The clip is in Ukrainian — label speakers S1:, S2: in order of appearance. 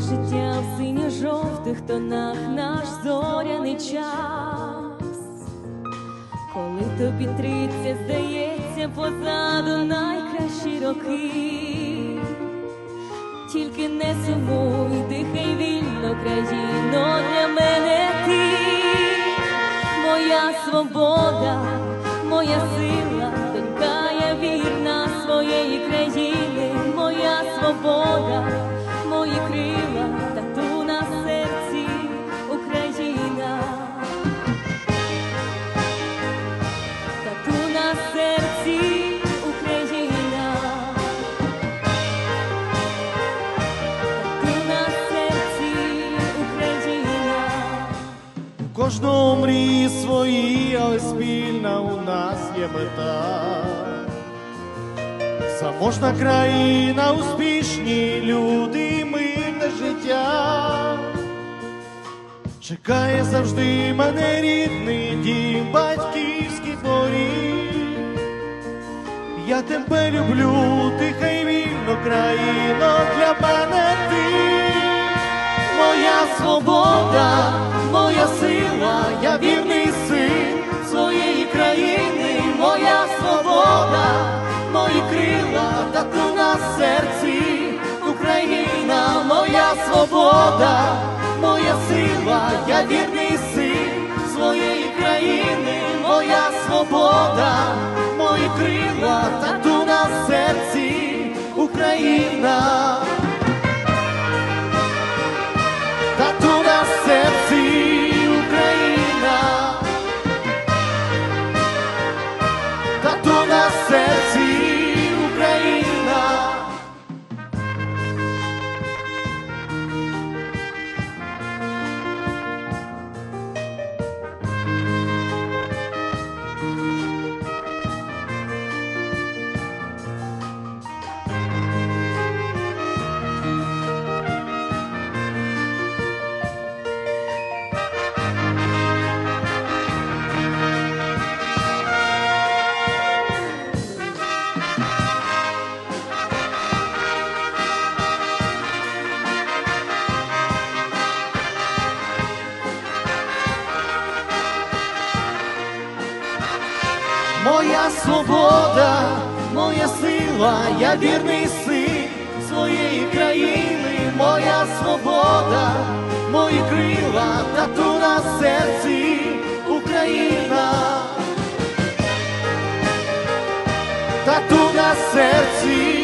S1: життя в синьо-жовтих тонах наш зоряний час. Коли тобі тридцять, здається, позаду найкращі роки. Тільки не сумуй, дихай вільно, країно, для мене ти. Моя свобода, моя сила, донька я вірна своєї країни, моя свобода,
S2: кожного мрії свої, але спільна у нас є мета. Заможна країна, успішні люди, мирне життя. Чекає завжди мене рідний дім, батьківський дворі. Я тебе люблю, тиха й вільно, країно, для мене свобода, моя сила, я вірний син своєї країни, моя свобода, мої крила, тату на серці, Україна, моя свобода, моя сила, я вірний син своєї країни, моя свобода, мої крила, тату Моя свобода, моя сила, я вірний син своєї країни, моя свобода, мої крила, тату на серці, Україна, тату на серці,